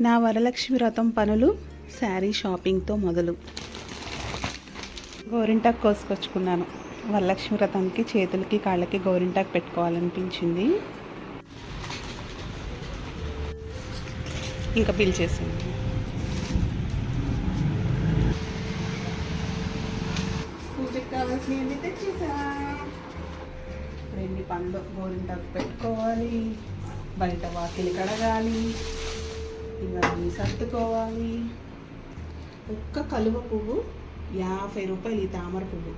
నా వరలక్ష్మి వ్రతం పనులు శారీ షాపింగ్తో మొదలు. గోరింటాకు కోసుకొచ్చుకున్నాను. వరలక్ష్మి వ్రతానికి చేతులకి కాళ్ళకి గోరింటాకు పెట్టుకోవాలనిపించింది. ఇంకా పిలిచేసింది చేసాను తెచ్చేసా. రెండు పండ్లు గోరింటాకు పెట్టుకోవాలి. బయట వాకిలి కడగాలి. ఇవన్నీ సర్దుకోవాలి. ఒక్క కలువ పువ్వు యాభై రూపాయలు ఈ తామర పువ్వు.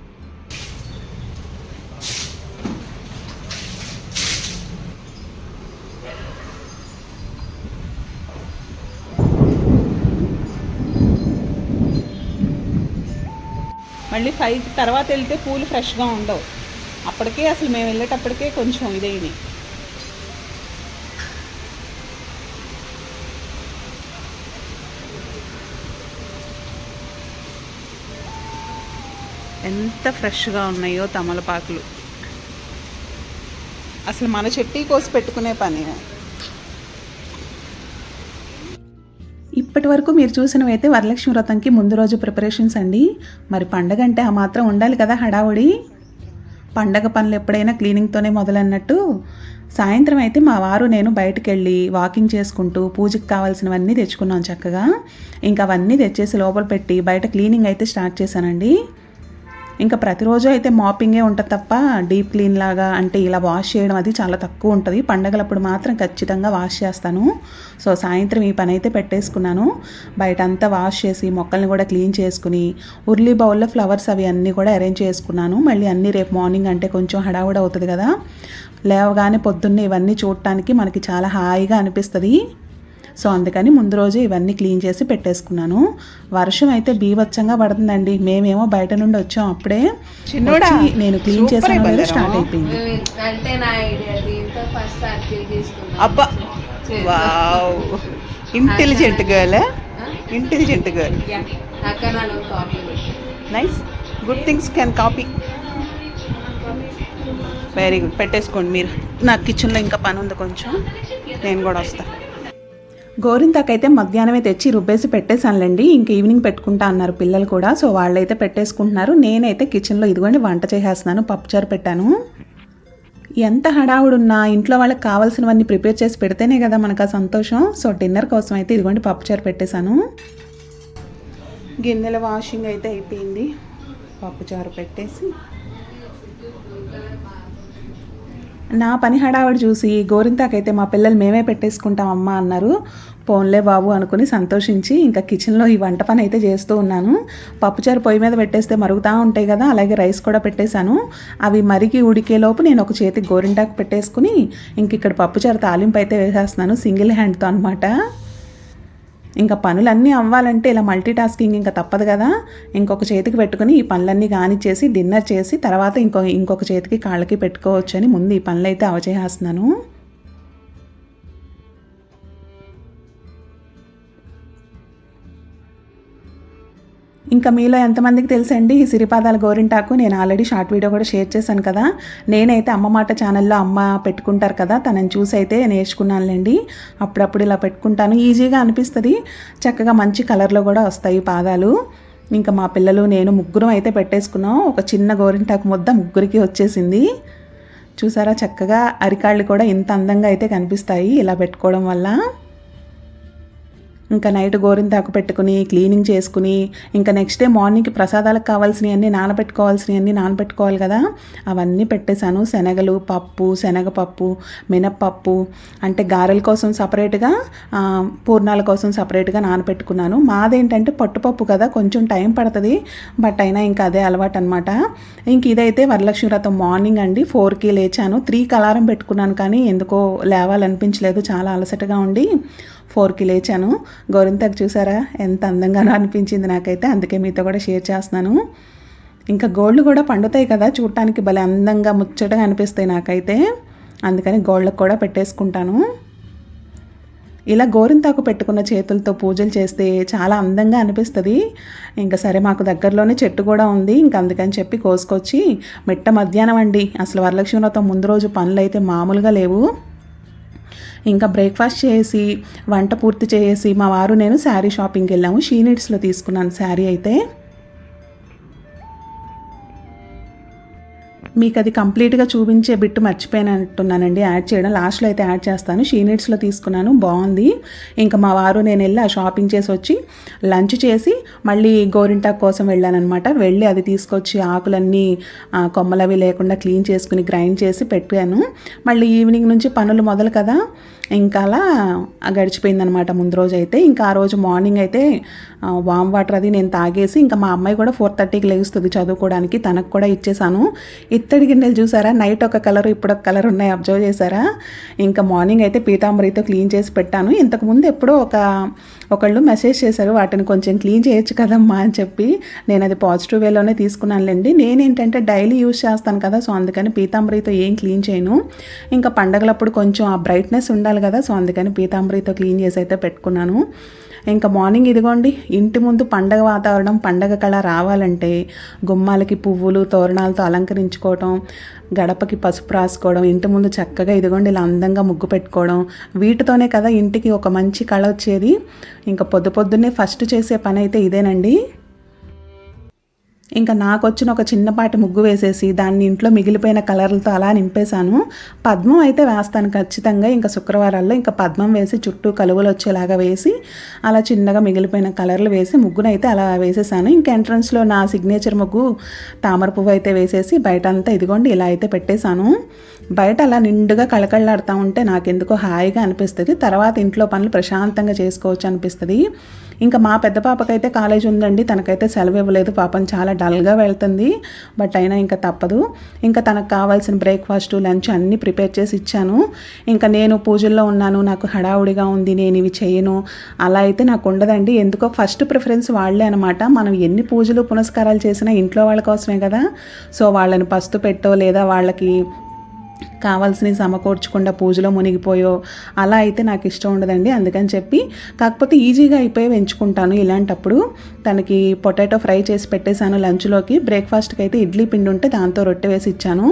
మళ్ళీ ఫైవ్ తర్వాత వెళ్తే పూలు ఫ్రెష్గా ఉండవు. అప్పటికే అసలు మేము వెళ్ళేటప్పటికే కొంచెం ఇదైనాయి. ఎంత ఫ్రెష్గా ఉన్నాయో తమలపాకులు. అసలు మన చెట్టి కోసి పెట్టుకునే పని. ఇప్పటి వరకు మీరు చూసినవైతే వరలక్ష్మి వ్రతంకి ముందు రోజు ప్రిపరేషన్స్ అండి. మరి పండగ అంటే ఆ మాత్రం ఉండాలి కదా హడావుడి. పండగ పనులు ఎప్పుడైనా క్లీనింగ్తోనే మొదలన్నట్టు. సాయంత్రం అయితే మా వారు నేను బయటకు వెళ్ళి వాకింగ్ చేసుకుంటూ పూజకి కావాల్సినవన్నీ తెచ్చుకున్నాం చక్కగా. ఇంకా అవన్నీ తెచ్చేసి లోపల పెట్టి బయట క్లీనింగ్ అయితే స్టార్ట్ చేశానండి. ఇంకా ప్రతిరోజు అయితే మాపింగే ఉంటుంది తప్ప డీప్ క్లీన్ లాగా అంటే ఇలా వాష్ చేయడం అది చాలా తక్కువ ఉంటుంది. పండగలప్పుడు మాత్రం ఖచ్చితంగా వాష్ చేస్తాను. సో సాయంత్రం ఈ పని అయితే పెట్టేసుకున్నాను. బయట అంతా వాష్ చేసి మొక్కల్ని కూడా క్లీన్ చేసుకుని ఉర్లీ బౌల్లో ఫ్లవర్స్ అవి అన్నీ కూడా అరేంజ్ చేసుకున్నాను. మళ్ళీ అన్నీ రేపు మార్నింగ్ అంటే కొంచెం హడావుడి అవుతుంది కదా. లేవగానే పొద్దున్నే ఇవన్నీ చూడటానికి మనకి చాలా హాయిగా అనిపిస్తుంది. సో అందుకని ముందు రోజు ఇవన్నీ క్లీన్ చేసి పెట్టేసుకున్నాను. వర్షం అయితే బీభత్సంగా పడుతుందండి. మేమేమో బయట నుండి వచ్చాం అప్పుడే. నేను క్లీన్ చేసాను? స్టార్ట్ అయిపోయింది. అంటే నా ఐడియా ఫస్ట్ అబ్బా! Wow. Intelligent girl intelligent girl nice good things can copy very good పెట్టేసుకోండి మీరు. నాకు కిచెన్లో ఇంకా పని ఉంది కొంచెం. నేను కూడా వస్తా. గోరింతాకైతే మధ్యాహ్నమే తెచ్చి రుబ్బేసి పెట్టేశానులేండి. ఇంక ఈవినింగ్ పెట్టుకుంటా అన్నారు పిల్లలు కూడా. సో వాళ్ళైతే పెట్టేసుకుంటున్నారు. నేనైతే కిచెన్లో ఇదిగోండి వంట చేసేస్తున్నాను. పప్పుచారు పెట్టాను. ఎంత హడావుడున్నా ఇంట్లో వాళ్ళకి కావాల్సినవన్నీ ప్రిపేర్ చేసి పెడితేనే కదా మనకు ఆ సంతోషం. సో డిన్నర్ కోసం అయితే ఇదిగోండి పప్పుచారు పెట్టేశాను. గిన్నెల వాషింగ్ అయితే అయిపోయింది. పప్పుచారు పెట్టేసి నా పని హడావిడి చూసి గోరింతాకైతే మా పిల్లలు మేమే పెట్టేసుకుంటాం అమ్మ అన్నారు. పోన్లే బాబు అనుకుని సంతోషించి ఇంకా కిచెన్లో ఈ వంట పని అయితే చేస్తూ ఉన్నాను. పప్పుచారు పొయ్యి మీద పెట్టేస్తే మరుగుతూ ఉంటాయి కదా అలాగే రైస్ కూడా పెట్టేశాను. అవి మరిగి ఉడికేలోపు నేను ఒక చేతికి గోరింటాకు పెట్టేసుకుని ఇంక ఇక్కడ పప్పుచారు తాలింపు అయితే వేసేస్తున్నాను సింగిల్ హ్యాండ్తో అనమాట ఇంకా పనులన్నీ అవ్వాలంటే ఇలా మల్టీ టాస్కింగ్ ఇంకా తప్పదు కదా. ఇంకొక చేతికి పెట్టుకుని ఈ పనులన్నీ కానిచ్చేసి డిన్నర్ చేసి తర్వాత ఇంకో ఇంకొక చేతికి కాళ్ళకి పెట్టుకోవచ్చు అని ముందు ఈ పనులు అయితే అవచేస్తున్నాను ఇంకా మీలో ఎంతమందికి తెలుసండి ఈ సిరిపాదాల గోరింటాకు? నేను ఆల్రెడీ షార్ట్ వీడియో కూడా షేర్ చేశాను కదా. నేనైతే అమ్మ మాట ఛానల్లో అమ్మ పెట్టుకుంటారు కదా తనని చూసి అయితే నేర్చుకున్నానులేండి. అప్పుడప్పుడు ఇలా పెట్టుకుంటాను. ఈజీగా అనిపిస్తుంది. చక్కగా మంచి కలర్లో కూడా వస్తాయి పాదాలు. ఇంకా మా పిల్లలు నేను ముగ్గురం అయితే పెట్టేసుకున్నాం. ఒక చిన్న గోరింటాకు ముద్ద ముగ్గురికి వచ్చేసింది. చూసారా? చక్కగా అరికాళ్ళు కూడా ఇంత అందంగా అయితే కనిపిస్తాయి ఇలా పెట్టుకోవడం వల్ల. ఇంకా నైట్ గోరింతాకు పెట్టుకుని క్లీనింగ్ చేసుకుని ఇంకా నెక్స్ట్ డే మార్నింగ్కి ప్రసాదాలకు కావాల్సినవన్నీ నానబెట్టుకోవాల్సినవన్నీ నానబెట్టుకోవాలి కదా. అవన్నీ పెట్టేశాను. శనగలు పప్పు శనగపప్పు మినప్పప్పు అంటే గారెల కోసం సపరేట్గా పూర్ణాల కోసం సపరేట్గా నానబెట్టుకున్నాను. మాదేంటంటే పట్టుపప్పు కదా కొంచెం టైం పడుతుంది బట్ అయినా ఇంకా అదే అలవాటు అనమాట ఇంక ఇదైతే వరలక్ష్మి వ్రతం మార్నింగ్ అండి ఫోర్కి లేచాను. త్రీకి అలారం పెట్టుకున్నాను కానీ ఎందుకో లేవాలనిపించలేదు చాలా అలసటగా ఉండి. ఫోర్కి లేచాను. గోరింతకు చూసారా? ఎంత అందంగానో అనిపించింది నాకైతే. అందుకే మీతో కూడా షేర్ చేస్తున్నాను. ఇంకా గోల్డ్ కూడా పండుతాయి కదా? చూడటానికి భలే అందంగా ముచ్చటగా అనిపిస్తాయి నాకైతే. అందుకని గోల్డ్కి కూడా పెట్టేసుకుంటాను. ఇలా గోరింతాకు పెట్టుకున్న చేతులతో పూజలు చేస్తే చాలా అందంగా అనిపిస్తుంది. ఇంకా సరే మాకు దగ్గరలోనే చెట్టు కూడా ఉంది. ఇంకా అందుకని చెప్పి కోసుకొచ్చి మిట్ట మధ్యాహ్నం అండి. అసలు వరలక్ష్మి వ్రతం ముందు రోజు పనులు అయితే మామూలుగా లేవు. ఇంకా బ్రేక్ఫాస్ట్ చేసి వంట పూర్తి చేసి మా వారు నేను శారీ షాపింగ్కి వెళ్ళాము. షీ నీడ్స్లో తీసుకున్నాను శారీ అయితే. మీకు అది కంప్లీట్గా చూపించే బిట్టు మర్చిపోయినట్టున్నానండి. యాడ్ చేయడం లాస్ట్లో అయితే యాడ్ చేస్తాను. షీనిట్స్లో తీసుకున్నాను. బాగుంది. ఇంకా మా వారు నేను వెళ్ళి ఆ షాపింగ్ చేసి వచ్చి లంచ్ చేసి మళ్ళీ గోరింటాకు కోసం వెళ్ళానమాట వెళ్ళి అది తీసుకొచ్చి ఆకులన్నీ కొమ్మలవి లేకుండా క్లీన్ చేసుకుని గ్రైండ్ చేసి పెట్టాను. మళ్ళీ ఈవినింగ్ నుంచి పనులు మొదలు కదా. ఇంకా అలా గడిచిపోయిందనమాట ముందు రోజు అయితే ఇంకా ఆ రోజు మార్నింగ్ అయితే వామ్ వాటర్ అది నేను తాగేసి ఇంకా మా అమ్మాయి కూడా ఫోర్ థర్టీకి లేస్తుంది చదువుకోవడానికి తనకు కూడా ఇచ్చేసాను. ఇత్తడి గిన్నెలు చూసారా? నైట్ ఒక కలర్ ఇప్పుడు ఒక కలర్ ఉన్నాయి. అబ్జర్వ్ చేశారా? ఇంకా మార్నింగ్ అయితే పీతాంబరితో క్లీన్ చేసి పెట్టాను. ఇంతకుముందు ఎప్పుడో ఒక ఒకళ్ళు మెసేజ్ చేశారు వాటిని కొంచెం క్లీన్ చేయొచ్చు కదమ్మా అని చెప్పి. నేను అది పాజిటివ్ వేలోనే తీసుకున్నానులేండి. నేనేంటంటే డైలీ యూస్ చేస్తాను కదా సో అందుకని పీతాంబరితో ఏం క్లీన్ చేయను. ఇంకా పండగలప్పుడు కొంచెం ఆ బ్రైట్నెస్ ఉండాలి కదా. సో అందుకని పీతాంబరితో క్లీన్ చేసి అయితే పెట్టుకున్నాను. ఇంకా మార్నింగ్ ఇదిగోండి ఇంటి ముందు పండగ వాతావరణం పండగ కళ రావాలంటే గుమ్మాలకి పువ్వులు తోరణాలతో అలంకరించుకోవటం గడపకి పసుపు రాసుకోవడం ఇంటి ముందు చక్కగా ఇదిగోండి ఇలా అందంగా ముగ్గు పెట్టుకోవడం వీటితోనే కదా ఇంటికి ఒక మంచి కళ వచ్చేది. ఇంకా పొద్దు పొద్దున్నే ఫస్ట్ చేసే పని అయితే ఇదేనండి. ఇంకా నాకు వచ్చిన ఒక చిన్నపాటి ముగ్గు వేసేసి దాన్ని ఇంట్లో మిగిలిపోయిన కలర్లతో అలా నింపేశాను. పద్మం అయితే వేస్తాను ఖచ్చితంగా. ఇంకా శుక్రవారాల్లో ఇంకా పద్మం వేసి చుట్టూ కలువలు వచ్చేలాగా వేసి అలా చిన్నగా మిగిలిపోయిన కలర్లు వేసి ముగ్గును అయితే అలా వేసేసాను. ఇంకా ఎంట్రన్స్లో నా సిగ్నేచర్ ముగ్గు తామర పువ్వు అయితే వేసేసి బయట అంతా ఇదిగోండి ఇలా అయితే పెట్టేశాను. బయట అలా నిండుగా కళకళలాడుతూ ఉంటే నాకెందుకో హాయిగా అనిపిస్తుంది. తర్వాత ఇంట్లో పనులు ప్రశాంతంగా చేసుకోవచ్చు అనిపిస్తుంది. ఇంకా మా పెద్ద పాపకైతే కాలేజ్ ఉందండి. తనకైతే సెలవు ఇవ్వలేదు. పాపం చాలా డల్గా వెళ్తుంది. బట్ అయినా ఇంకా తప్పదు. ఇంకా తనకు కావాల్సిన బ్రేక్ఫాస్ట్ లంచ్ అన్నీ ప్రిపేర్ చేసి ఇచ్చాను. ఇంకా నేను పూజల్లో ఉన్నాను. నాకు హడావుడిగా ఉంది. నేను ఇవి చేయను. అలా అయితే నాకు ఉండదండి. ఎందుకో ఫస్ట్ ప్రిఫరెన్స్ వాళ్ళే అనమాట మనం ఎన్ని పూజలు పునస్కారాలు చేసినా ఇంట్లో వాళ్ళ కోసమే కదా. సో వాళ్ళని పస్తు పెట్టో లేదా వాళ్ళకి కావాల్సినవి సమకూర్చకుండా పూజలో మునిగిపోయో అలా అయితే నాకు ఇష్టం ఉండదండి. అందుకని చెప్పి కాకపోతే ఈజీగా అయిపోయి ఎంచుకుంటాను ఇలాంటప్పుడు తనకి పొటాటో ఫ్రై చేసి పెట్టేశాను లంచ్లోకి. బ్రేక్ఫాస్ట్కి అయితే ఇడ్లీ పిండి ఉంటే దాంతో రొట్టె వేసి ఇచ్చాను.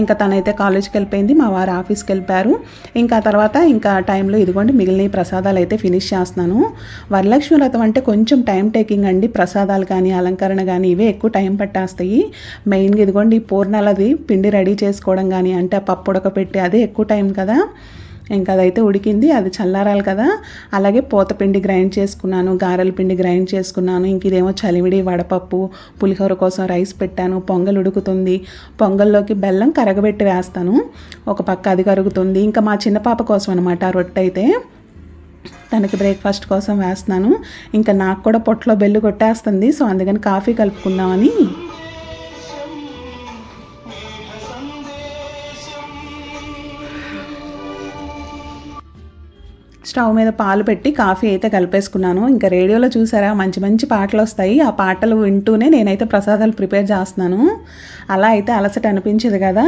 ఇంకా తనైతే కాలేజ్కి వెళ్ళిపోయింది మా వారు ఆఫీస్కి వెళ్ళిపోయారు. ఇంకా తర్వాత ఇంకా టైంలో ఇదిగోండి మిగిలిన ప్రసాదాలు అయితే ఫినిష్ చేస్తున్నాను. వరలక్ష్మి వ్రతం అంటే కొంచెం టైం టేకింగ్ అండి. ప్రసాదాలు కానీ అలంకరణ కానీ ఇవే ఎక్కువ టైం పట్టేస్తాయి. మెయిన్గా ఇదిగోండి పూర్ణాలది పిండి రెడీ చేసుకోవడం కానీ అంటే పప్పు పప్పు ఉడకపెట్టి అదే ఎక్కువ టైం కదా. ఇంకా అదైతే ఉడికింది అది చల్లారాలి కదా. అలాగే పోతపిండి గ్రైండ్ చేసుకున్నాను గారెల పిండి గ్రైండ్ చేసుకున్నాను. ఇంక ఇదేమో చలివిడి వడపప్పు పులిహోర కోసం రైస్ పెట్టాను. పొంగల్ ఉడుకుతుంది. పొంగల్లోకి బెల్లం కరగబెట్టి వేస్తాను. ఒక పక్క అది కరుగుతుంది. ఇంకా మా చిన్న పాప కోసం అనమాట ఆ రొట్టె అయితే. తనకి బ్రేక్ఫాస్ట్ కోసం వేస్తున్నాను. ఇంకా నాకు కూడా పొట్టలో బెల్లు కొట్టేస్తుంది సో అందుకని కాఫీ కలుపుకుందామని స్టవ్ మీద పాలు పెట్టి కాఫీ అయితే కలిపేసుకున్నాను. ఇంకా రేడియోలో చూసారా మంచి మంచి పాటలు వస్తాయి ఆ పాటలు వింటూనే నేనైతే ప్రసాదాలు ప్రిపేర్ చేస్తున్నాను. అలా అయితే అలసట అనిపించదు కదా.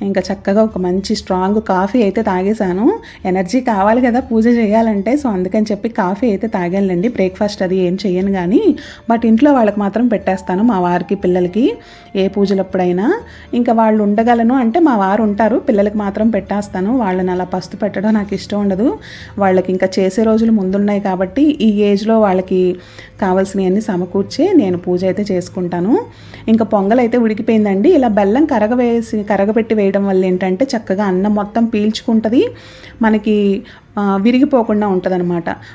ఇంకా చక్కగా ఒక మంచి స్ట్రాంగ్ కాఫీ అయితే తాగేశాను. ఎనర్జీ కావాలి కదా పూజ చేయాలంటే సో అందుకని చెప్పి కాఫీ అయితే తాగానులేండి. బ్రేక్ఫాస్ట్ అది ఏం చేయను కానీ బట్ ఇంట్లో వాళ్ళకి మాత్రం పెట్టేస్తాను మా వారికి పిల్లలకి ఏ పూజలప్పుడైనా. ఇంకా వాళ్ళు ఉండగలను అంటే మా వారు ఉంటారు పిల్లలకి మాత్రం పెట్టేస్తాను. వాళ్ళని అలా పస్తు పెట్టడం నాకు ఇష్టం ఉండదు. వాళ్ళకి ఇంకా చేసే రోజులు ముందున్నాయి కాబట్టి ఈ ఏజ్లో వాళ్ళకి కావాల్సినవన్నీ సమకూర్చి నేను పూజ అయితే చేసుకుంటాను. ఇంకా పొంగల్ అయితే ఉడికిపోయిందండి. ఇలా బెల్లం కరగవేసి కరగబెట్టి వేయడం వల్ల ఏంటంటే చక్కగా అన్నం మొత్తం పీల్చుకుంటుంది. మనకి విరిగిపోకుండా ఉంటుంది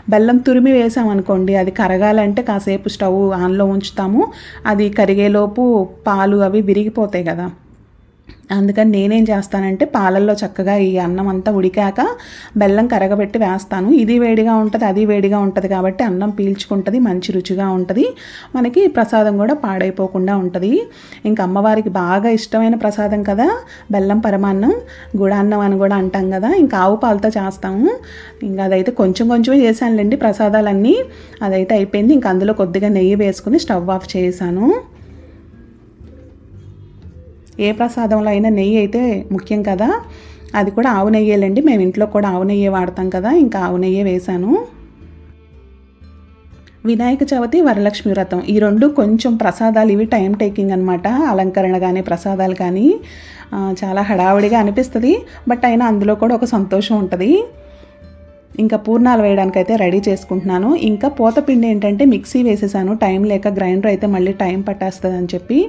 బెల్లం తురిమి వేసామనుకోండి అది కరగాలంటే కాసేపు స్టవ్ ఆన్లో ఉంచుతాము. అది కరిగేలోపు పాలు అవి విరిగిపోతాయి కదా. అందుకని నేనేం చేస్తానంటే పాలల్లో చక్కగా ఈ అన్నం అంతా ఉడికాక బెల్లం కరగబెట్టి వేస్తాను. ఇది వేడిగా ఉంటుంది అది వేడిగా ఉంటుంది కాబట్టి అన్నం పీల్చుకుంటుంది మంచి రుచిగా ఉంటుంది. మనకి ప్రసాదం కూడా పాడైపోకుండా ఉంటుంది. ఇంకా అమ్మవారికి బాగా ఇష్టమైన ప్రసాదం కదా బెల్లం పరమాన్నం గుడాన్నం అని కూడా అంటాం కదా ఇంకా ఆవు పాలతో చేస్తాము. ఇంకా అదైతే కొంచెం కొంచెమే చేశానులేండి ప్రసాదాలన్నీ. అదైతే అయిపోయింది ఇంకా అందులో కొద్దిగా నెయ్యి వేసుకుని స్టవ్ ఆఫ్ చేశాను. ఏ ప్రసాదంలో అయినా నెయ్యి అయితే ముఖ్యం కదా? అది కూడా ఆవు నెయ్యేలండి. మేము ఇంట్లో కూడా ఆవు నెయ్యే వాడతాం కదా? ఇంకా ఆవు నెయ్యే వేశాను. వినాయక చవితి వరలక్ష్మి వ్రతం. ఈ రెండు కొంచెం ప్రసాదాలు ఇవి టైం టేకింగ్ అనమాట అలంకరణ కానీ ప్రసాదాలు కానీ చాలా హడావుడిగా అనిపిస్తుంది. బట్ అయినా అందులో కూడా ఒక సంతోషం ఉంటుంది. ఇంకా పూర్ణాలు వేయడానికి అయితే రెడీ చేసుకుంటున్నాను. ఇంకా పోతపిండి ఏంటంటే మిక్సీ వేసేసాను. టైం లేక గ్రైండర్ అయితే మళ్ళీ టైం పట్టేస్తుంది అని చెప్పి.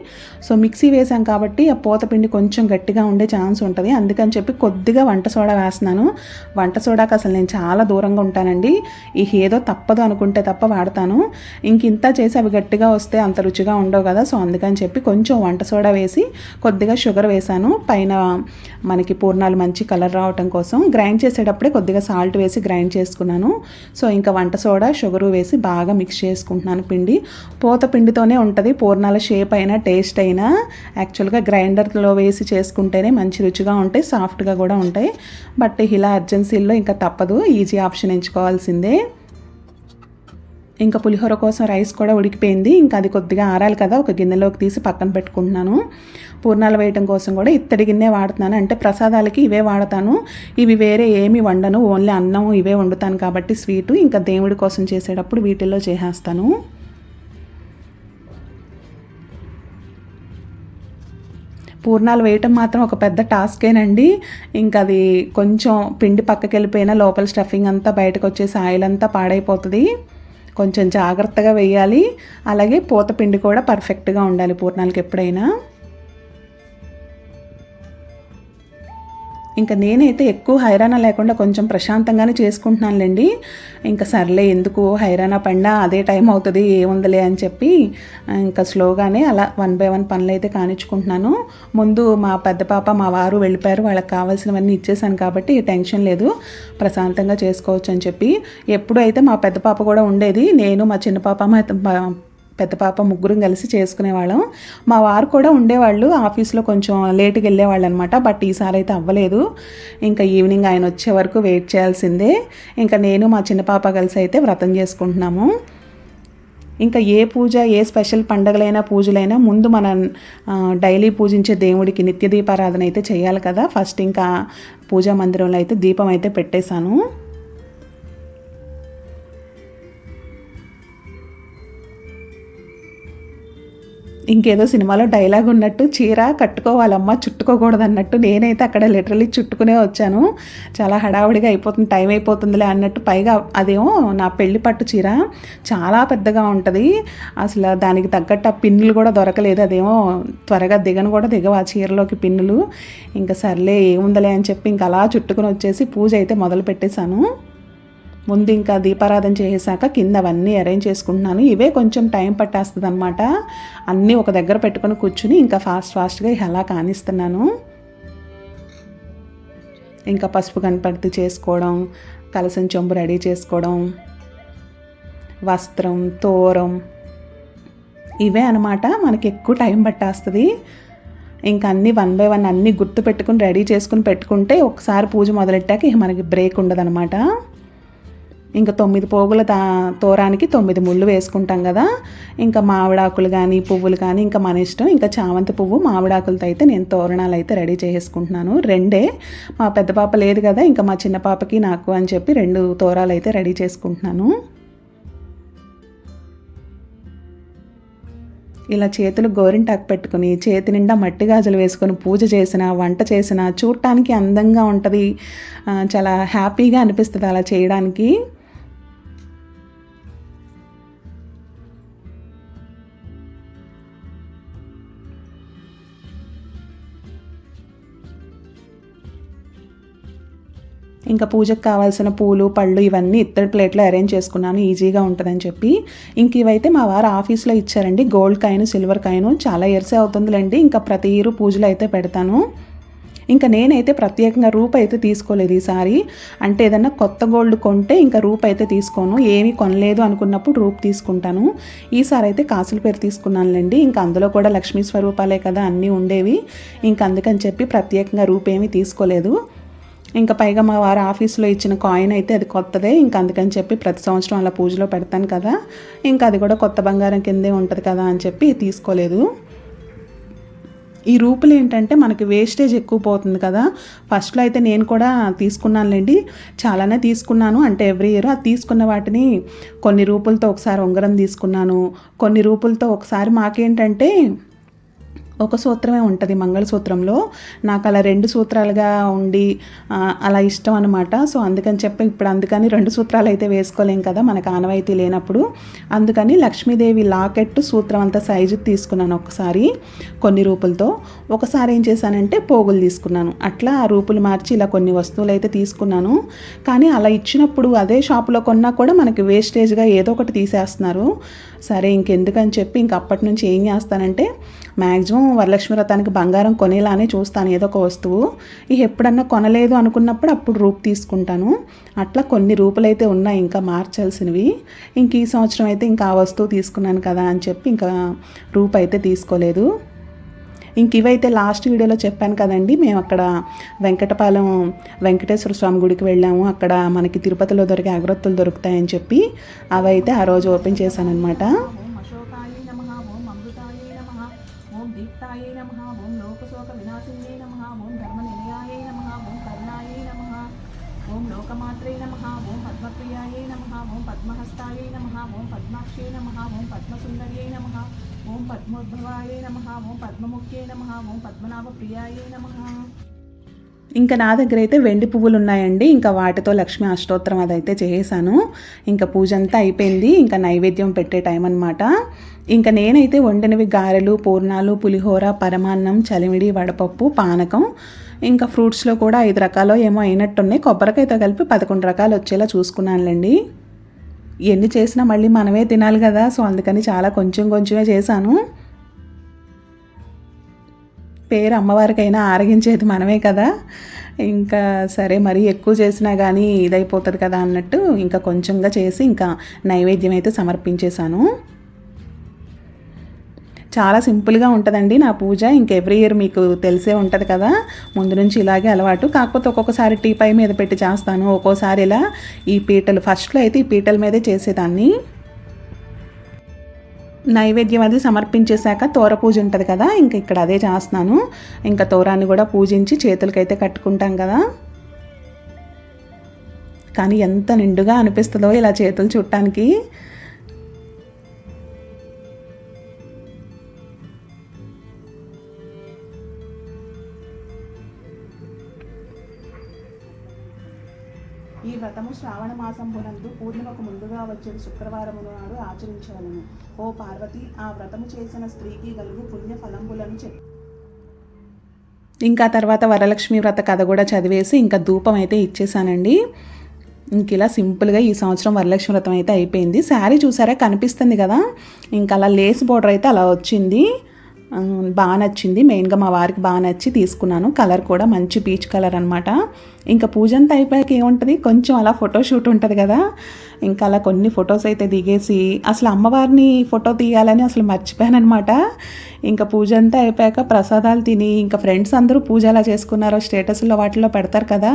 సో మిక్సీ వేసాం కాబట్టి ఆ పోతపిండి కొంచెం గట్టిగా ఉండే ఛాన్స్ ఉంటుంది. అందుకని చెప్పి కొద్దిగా వంట సోడా వేస్తున్నాను. వంట సోడాకి అసలు నేను చాలా దూరంగా ఉంటానండి. ఈ ఏదో తప్పదు అనుకుంటే తప్ప వాడతాను. ఇంక ఇంత చేసి అవి గట్టిగా వస్తే అంత రుచిగా ఉండవు కదా. సో అందుకని చెప్పి కొంచెం వంట సోడా వేసి కొద్దిగా షుగర్ వేసాను. పైన మనకి పూర్ణాలు మంచి కలర్ రావటం కోసం గ్రైండ్ చేసేటప్పుడే కొద్దిగా సాల్ట్ వేసి గ్రైండ్ చేసుకున్నాను. సో ఇంకా వంట సోడా షుగరు వేసి బాగా మిక్స్ చేసుకుంటున్నాను పిండి. పోత పిండితోనే ఉంటుంది పూర్ణాల షేప్ అయినా టేస్ట్ అయినా. యాక్చువల్గా గ్రైండర్లో వేసి చేసుకుంటేనే మంచి రుచిగా ఉంటాయి సాఫ్ట్గా కూడా ఉంటాయి. బట్ ఇలా అర్జెన్సీల్లో ఇంకా తప్పదు ఈజీ ఆప్షన్ ఎంచుకోవాల్సిందే. ఇంకా పులిహోర కోసం రైస్ కూడా ఉడికిపోయింది. ఇంకా అది కొద్దిగా ఆరాలి కదా ఒక గిన్నెలోకి తీసి పక్కన పెట్టుకుంటున్నాను. పూర్ణాలు వేయటం కోసం కూడా ఇత్తడి గిన్నె వాడుతున్నాను. అంటే ప్రసాదాలకి ఇవే వాడతాను. ఇవి వేరే ఏమి వండను. ఓన్లీ అన్నం ఇవే వండుతాను కాబట్టి స్వీటు. ఇంకా దేవుడి కోసం చేసేటప్పుడు వీటిల్లో చేసేస్తాను. పూర్ణాలు వేయటం మాత్రం ఒక పెద్ద టాస్కేనండి. ఇంకా అది కొంచెం పిండి పక్కకి వెళ్ళిపోయినా లోపల స్టఫింగ్ అంతా బయటకు వచ్చేసి ఆయిల్ అంతా పాడైపోతుంది. కొంచెం జాగ్రత్తగా వేయాలి. అలాగే పూత పిండి కూడా పర్ఫెక్ట్గా ఉండాలి పూర్ణాలకి ఎప్పుడైనా. ఇంకా నేనైతే ఎక్కువ హైరాణ లేకుండా కొంచెం ప్రశాంతంగానే చేసుకుంటున్నానులేండి. ఇంకా సర్లే ఎందుకు హైరాణ పడినా అదే టైం అవుతుంది ఏముందిలే అని చెప్పి ఇంకా స్లోగానే అలా వన్ బై వన్ పనులు అయితే కానిచ్చుకుంటున్నాను. ముందు మా పెద్ద పాప మా వారు వెళ్ళిపోయారు వాళ్ళకి కావాల్సినవన్నీ ఇచ్చేసాను కాబట్టి టెన్షన్ లేదు ప్రశాంతంగా చేసుకోవచ్చు అని చెప్పి. ఎప్పుడు అయితే మా పెద్ద పాప కూడా ఉండేది నేను మా చిన్న పాప మా పెద్ద పాప ముగ్గురం కలిసి చేసుకునేవాళ్ళం. మా వారు కూడా ఉండేవాళ్ళు ఆఫీస్లో కొంచెం లేట్గా వెళ్ళేవాళ్ళు అనమాట బట్ ఈసారి అయితే అవ్వలేదు. ఇంకా ఈవినింగ్ ఆయన వచ్చే వరకు వెయిట్ చేయాల్సిందే. ఇంకా నేను మా చిన్న పాప కలిసి అయితే వ్రతం చేసుకుంటున్నాము. ఇంకా ఏ పూజ ఏ స్పెషల్ పండగలైనా పూజలైనా ముందు మనం డైలీ పూజించే దేవుడికి నిత్య దీపారాధన అయితే చేయాలి కదా. ఫస్ట్ ఇంకా పూజా మందిరంలో అయితే దీపం అయితే పెట్టేశాను. ఇంకేదో సినిమాలో డైలాగ్ ఉన్నట్టు చీర కట్టుకోవాలమ్మా చుట్టుకోకూడదు అన్నట్టు నేనైతే అక్కడ లిటరలీ చుట్టుకునే వచ్చాను. చాలా హడావుడిగా అయిపోతుంది టైం అయిపోతుందిలే అన్నట్టు. పైగా అదేమో నా పెళ్ళి పట్టు చీర చాలా పెద్దగా ఉంటుంది. అసలు దానికి తగ్గట్టు ఆ పిన్నులు కూడా దొరకలేదు. అదేమో త్వరగా దిగను కూడా దిగవు ఆ చీరలోకి పిన్నులు. ఇంకా సర్లే ఏముందలే అని చెప్పి ఇంకా అలా చుట్టుకుని వచ్చేసి పూజ అయితే మొదలు పెట్టేశాను ముందు ఇంకా దీపారాధన చేసాక కింద అవన్నీ అరేంజ్ చేసుకుంటున్నాను. ఇవే కొంచెం టైం పట్టేస్తుంది అనమాట అన్నీ ఒక దగ్గర పెట్టుకొని కూర్చుని ఇంకా ఫాస్ట్ ఫాస్ట్గా ఎలా కానిస్తున్నాను. ఇంకా పసుపు కనపడితే చేసుకోవడం కలసం చెంబు రెడీ చేసుకోవడం వస్త్రం తోరం ఇవే అనమాట మనకి ఎక్కువ టైం పట్టేస్తుంది. ఇంకా అన్నీ వన్ బై వన్ అన్నీ గుర్తు పెట్టుకుని రెడీ చేసుకుని పెట్టుకుంటే ఒకసారి పూజ మొదలెట్టాక ఇక మనకి బ్రేక్ ఉండదనమాట ఇంకా తొమ్మిది పోగుల తా తోరానికి తొమ్మిది ముళ్ళు వేసుకుంటాం కదా. ఇంకా మామిడాకులు కానీ పువ్వులు కానీ ఇంకా మన ఇష్టం. ఇంకా చామంతి పువ్వు మామిడాకులతో అయితే నేను తోరణాలు అయితే రెడీ చేసుకుంటున్నాను రెండే. మా పెద్ద పాప లేదు కదా ఇంకా మా చిన్న పాపకి నాకు అని చెప్పి రెండు తోరాలు అయితే రెడీ చేసుకుంటున్నాను. ఇలా చేతులు గోరింటాకు పెట్టుకుని చేతి నిండా మట్టి గాజులు వేసుకొని పూజ చేసిన వంట చేసిన చూడటానికి అందంగా ఉంటుంది. చాలా హ్యాపీగా అనిపిస్తుంది అలా చేయడానికి. ఇంకా పూజకు కావాల్సిన పూలు పళ్ళు ఇవన్నీ ఇత్తడి ప్లేట్లో అరేంజ్ చేసుకున్నాను. ఈజీగా ఉంటుందని చెప్పి. ఇంక ఇవైతే మా వారు ఆఫీస్లో ఇచ్చారండి. గోల్డ్ కాయిన్ సిల్వర్ కాయిన్ చాలా ఇయర్సే అవుతుందిలేండి. ఇంకా ప్రతి ఇయర్ పూజలు అయితే పెడతాను. ఇంకా నేనైతే ప్రత్యేకంగా రూప్ అయితే తీసుకోలేదు ఈసారి. అంటే ఏదన్నా కొత్త గోల్డ్ కొంటే ఇంకా రూప్ అయితే తీసుకోను. ఏమీ కొనలేదు అనుకున్నప్పుడు రూప్ తీసుకుంటాను. ఈసారి అయితే కాసుల పేరు తీసుకున్నానులేండి. ఇంకా అందులో కూడా లక్ష్మీ స్వరూపాలే కదా అన్నీ ఉండేవి. ఇంకా అందుకని చెప్పి ప్రత్యేకంగా రూప్ ఏమీ తీసుకోలేదు. ఇంకా పైగా మా వారు ఆఫీస్లో ఇచ్చిన కాయిన్ అయితే అది కొత్తదే. ఇంకా అందుకని చెప్పి ప్రతి సంవత్సరం అలా పూజలో పెడతాను కదా. ఇంకా అది కూడా కొత్త బంగారం కిందే ఉంటుంది కదా అని చెప్పి తీసుకోలేదు. ఈ రూపులు ఏంటంటే మనకి వేస్టేజ్ ఎక్కువ పోతుంది కదా. ఫస్ట్లో అయితే నేను కూడా తీసుకున్నానులేండి. చాలానే తీసుకున్నాను. అంటే ఎవ్రీ ఇయర్ అది తీసుకున్న వాటిని కొన్ని రూపులతో ఒకసారి ఉంగరం తీసుకున్నాను. కొన్ని రూపులతో ఒకసారి మాకేంటంటే ఒక సూత్రమే ఉంటుంది మంగళసూత్రంలో. నాకు అలా రెండు సూత్రాలుగా ఉండి అలా ఇష్టం అనమాట సో అందుకని చెప్పి ఇప్పుడు అందుకని రెండు సూత్రాలు అయితే వేసుకోలేం కదా మనకు ఆనవాయితీ లేనప్పుడు. అందుకని లక్ష్మీదేవి లాకెట్ సూత్రం అంత సైజు తీసుకున్నాను ఒకసారి కొన్ని రూపులతో. ఒకసారి ఏం చేశానంటే పోగులు తీసుకున్నాను. అట్లా ఆ రూపులు మార్చి ఇలా కొన్ని వస్తువులు అయితే తీసుకున్నాను. కానీ అలా ఇచ్చినప్పుడు అదే షాపులో కొన్నా కూడా మనకి వేస్టేజ్గా ఏదో ఒకటి తీసేస్తున్నారు. సరే ఇంకెందుకని చెప్పి ఇంక అప్పటి నుంచి ఏం చేస్తానంటే మ్యాక్సిమం వరలక్ష్మి వ్రతానికి బంగారం కొనేలానే చూస్తాను ఏదో ఒక వస్తువు. ఇక ఎప్పుడన్నా కొనలేదు అనుకున్నప్పుడు అప్పుడు రూపు తీసుకుంటాను. అట్లా కొన్ని రూపులైతే ఉన్నాయి ఇంకా మార్చాల్సినవి. ఇంక ఈ సంవత్సరం అయితే ఇంకా ఆ వస్తువు తీసుకున్నాను కదా అని చెప్పి ఇంకా రూపు అయితే తీసుకోలేదు. ఇంక ఇవైతే లాస్ట్ వీడియోలో చెప్పాను కదండి మేము అక్కడ వెంకటపాలెం వెంకటేశ్వర స్వామి గుడికి వెళ్ళాము. అక్కడ మనకి తిరుపతిలో దొరికే అగరొత్తులు దొరుకుతాయని చెప్పి అవైతే ఆ రోజు ఓపెన్ చేశానమాట పద్మహస్తాయై నమ ఓం పద్మాక్షే నమ ఓం పద్మసుందర్యై నమ ఓం పద్మోద్భవాయ నమ ఓం పద్మముఖ్యే నమ ఓం పద్మనాభ నమ. ఇంకా నా దగ్గర అయితే వెండి పువ్వులు ఉన్నాయండి ఇంకా వాటితో లక్ష్మీ అష్టోత్తరం అదైతే చేసేసాను. ఇంకా పూజ అంతా అయిపోయింది. ఇంకా నైవేద్యం పెట్టే టైం అనమాట ఇంకా నేనైతే వండినవి గారెలు పూర్ణాలు పులిహోర పరమాన్నం చలిమిడి వడపప్పు పానకం. ఇంకా ఫ్రూట్స్లో కూడా ఐదు రకాలు ఏమో అయినట్టున్నాయి. కొబ్బరికాయతో కలిపి పదకొండు రకాలు వచ్చేలా చూసుకున్నానులేండి. ఎన్ని చేసినా మళ్ళీ మనమే తినాలి కదా. సో అందుకని చాలా కొంచెం కొంచెమే చేశాను. పేరు అమ్మవారికైనా ఆరగించేది మనమే కదా. ఇంకా సరే మరీ ఎక్కువ చేసినా కానీ ఇదైపోతుంది కదా అన్నట్టు ఇంకా కొంచెంగా చేసి ఇంకా నైవేద్యం అయితే సమర్పించేశాను. చాలా సింపుల్గా ఉంటుందండి నా పూజ. ఇంక ఎవ్రీ ఇయర్ మీకు తెలిసే ఉంటుంది కదా. ముందు నుంచి ఇలాగే అలవాటు. కాకపోతే ఒక్కొక్కసారి టీ పై మీద పెట్టి చేస్తాను. ఒక్కోసారి ఇలా ఈ పీటలు ఫస్ట్లో అయితే ఈ పీటల మీదే చేసేదాన్ని. నైవేద్యం అది సమర్పించేశాక తోర పూజ ఉంటుంది కదా. ఇంకా ఇక్కడ అదే చేస్తున్నాను. ఇంకా తోరాన్ని కూడా పూజించి చేతులకైతే కట్టుకుంటాం కదా. కానీ ఎంత నిండుగా అనిపిస్తుందో ఇలా చేతులు చుట్టానికి. వ్రతము శ్రావణ మాసంబునందు పూర్ణిమకు ముందుగా వచ్చే శుక్రవారము నాడు ఆచరించవలను. ఓ పార్వతి ఆ వ్రతము చేసిన స్త్రీకి గలుగు పుణ్య ఫలంబులను చెప్పి. ఇంకా తర్వాత వరలక్ష్మి వ్రత కథ కూడా చదివేసి ఇంకా ధూపం అయితే ఇచ్చేసానండి. ఇంక ఇలా సింపుల్గా ఈ సంవత్సరం వరలక్ష్మి వ్రతం అయితే అయిపోయింది. శారీ చూసారా? కనిపిస్తుంది కదా? ఇంకా అలా లేస్ బోర్డర్ అయితే అలా వచ్చింది. బాగా నచ్చింది. మెయిన్గా మా వారికి బాగా నచ్చి తీసుకున్నాను. కలర్ కూడా మంచి పీచ్ కలర్ అనమాట ఇంకా పూజ అంతా అయిపోయాక ఏముంటుంది? కొంచెం అలా ఫోటోషూట్ ఉంటుంది కదా. ఇంకా అలా కొన్ని ఫొటోస్ అయితే దిగేసి అసలు అమ్మవారిని ఫోటో తీయాలని అసలు మర్చిపోయాను అనమాట ఇంకా పూజ అంతా అయిపోయాక ప్రసాదాలు తిని ఇంకా ఫ్రెండ్స్ అందరూ పూజ ఎలా చేసుకున్నారో స్టేటస్లో వాటిలో పెడతారు కదా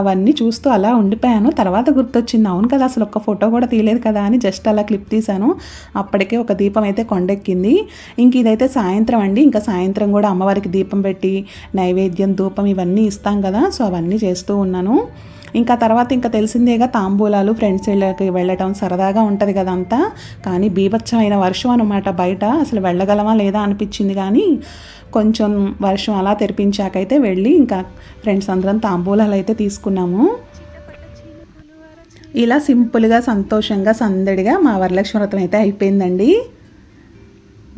అవన్నీ చూస్తూ అలా ఉండిపోయాను. తర్వాత గుర్తొచ్చింది అవును కదా అసలు ఒక్క ఫోటో కూడా తీయలేదు కదా అని జస్ట్ అలా క్లిప్ తీశాను. అప్పటికే ఒక దీపం అయితే కొండెక్కింది. ఇంక ఇదైతే సాయంత్రం అండి. ఇంకా సాయంత్రం కూడా అమ్మవారికి దీపం పెట్టి నైవేద్యం ధూపం ఇవన్నీ ఇస్తాం కదా సో అవన్నీ చేస్తూ ఉన్నాను. ఇంకా తర్వాత ఇంకా తెలిసిందేగా తాంబూలాలు ఫ్రెండ్స్ వీళ్ళకి వెళ్ళటం సరదాగా ఉంటుంది కదా అంతా కానీ బీభత్సమైన వర్షం అనమాట బయట. అసలు వెళ్ళగలమా లేదా అనిపించింది కానీ కొంచెం వర్షం అలా తెరిపించాకైతే వెళ్ళి ఇంకా ఫ్రెండ్స్ అందరం తాంబూలాలు అయితే తీసుకున్నాము. ఇలా సింపుల్గా సంతోషంగా సందడిగా మా వరలక్ష్మి వ్రతం అయితే అయిపోయిందండి.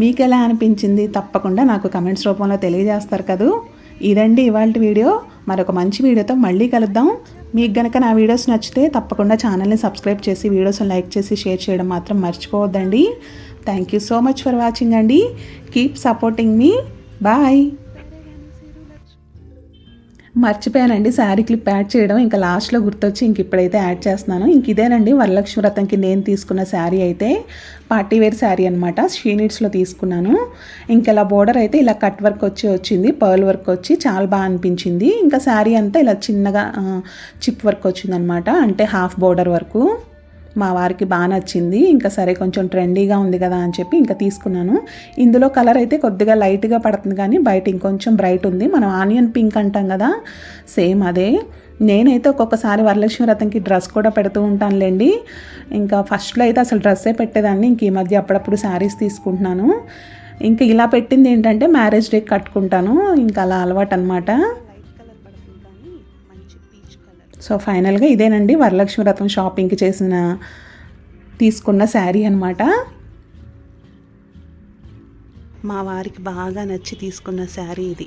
మీకు ఎలా అనిపించింది? తప్పకుండా నాకు కమెంట్స్ రూపంలో తెలియజేస్తారు కదూ. ఇదండి ఇవాళ వీడియో. మరొక మంచి వీడియోతో మళ్ళీ కలుద్దాం. మీకు గనక నా వీడియోస్ నచ్చితే తప్పకుండా ఛానల్ని సబ్స్క్రైబ్ చేసి వీడియోస్ని లైక్ చేసి షేర్ చేయడం మాత్రం మర్చిపోవద్దండి. Thank you so much for watching అండి. కీప్ సపోర్టింగ్ మీ బాయ్ మర్చిపోయానండి. శారీ క్లిప్ యాడ్ చేయడం ఇంకా లాస్ట్లో గుర్తొచ్చి ఇంక ఇప్పుడైతే యాడ్ చేస్తున్నాను. ఇంక ఇదేనండి వరలక్ష్మి వ్రతంకి నేను తీసుకున్న శారీ అయితే. పార్టీ వేర్ శారీ అనమాట షీనిట్స్లో తీసుకున్నాను. ఇంకా ఇలా బోర్డర్ అయితే ఇలా కట్ వర్క్ వచ్చి వచ్చింది. పర్ల్ వర్క్ వచ్చి చాలా బాగా అనిపించింది. ఇంకా శారీ అంతా ఇలా చిన్నగా చిప్ వర్క్ వచ్చిందనమాట అంటే హాఫ్ బోర్డర్ వరకు. మా వారికి బాగా నచ్చింది. ఇంకా సరే కొంచెం ట్రెండీగా ఉంది కదా అని చెప్పి ఇంకా తీసుకున్నాను. ఇందులో కలర్ అయితే కొద్దిగా లైట్గా పడుతుంది కానీ బయట ఇంకొంచెం బ్రైట్ ఉంది. మనం ఆనియన్ పింక్ అంటాం కదా సేమ్ అదే. నేనైతే ఒక్కొక్కసారి వరలక్ష్మి వ్రతంకి డ్రెస్ కూడా పెడుతూ ఉంటానులేండి. ఇంకా ఫస్ట్లో అయితే అసలు డ్రెస్సే పెట్టేదాన్ని ఇంక ఈ మధ్య అప్పుడప్పుడు శారీస్ తీసుకుంటున్నాను. ఇంకా ఇలా పెట్టింది ఏంటంటే మ్యారేజ్ డే కట్టుకుంటాను. ఇంకా అలా అలవాటు అనమాట సో ఫైనల్గా ఇదేనండి వరలక్ష్మి వ్రతం షాపింగ్కి చేసిన తీసుకున్న శారీ అనమాట మా వారికి బాగా నచ్చి తీసుకున్న శారీ ఇది.